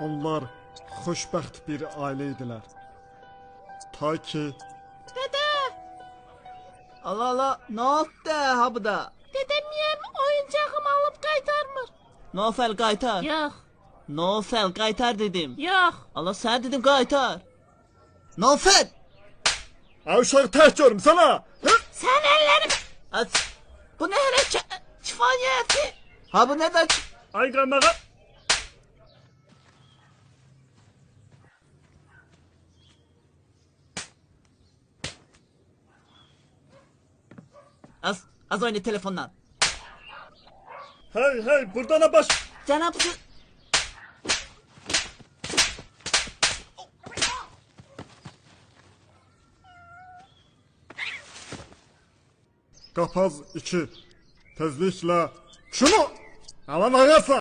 Onlar xoşbəxt bir ailə idilər. Ta ki Allah Allah ne oldu ha bu da? Dedem yem oyuncağımı alıp kaytarmır. Nofel kaytar. Yok Nofel kaytar dedim. yok. Allah sen dedim kaytar. Nofel. "Ay uşağı tək görüm sana." Hı? Sen ellerim. Bu ne hareket? Şifayeti. Ha bu ne de? Ay qandağa. Az, az oyna telefondan. Hey hey, burada nə baş? Cenab sı- Qapaz 2. Tezliklə şunu alan ağasa.